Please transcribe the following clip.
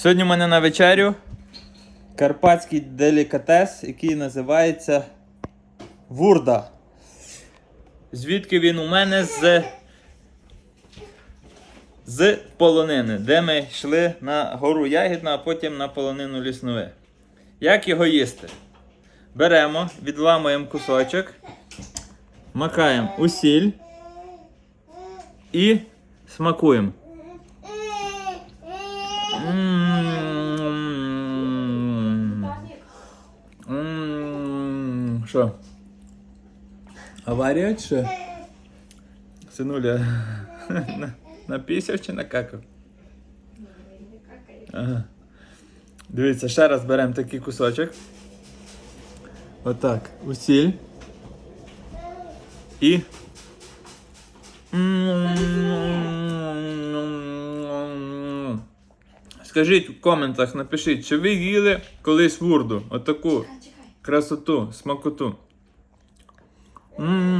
Сьогодні у мене на вечерю карпатський делікатес, який називається вурда. Звідки він у мене з, з полонини, де ми йшли на гору Ягідна, а потім на полонину ліснове. Як його їсти? Беремо, відламуємо кусочок, макаємо у сіль і смакуємо. Що? Аварія чи? Синуля, на- напісяв чи накакав? Ага. Дивіться, ще раз беремо такий кусочок. Отак. Усіль. І. Скажіть в коментах, напишіть, чи ви їли колись вурду? Отаку красоту, смакоту. М.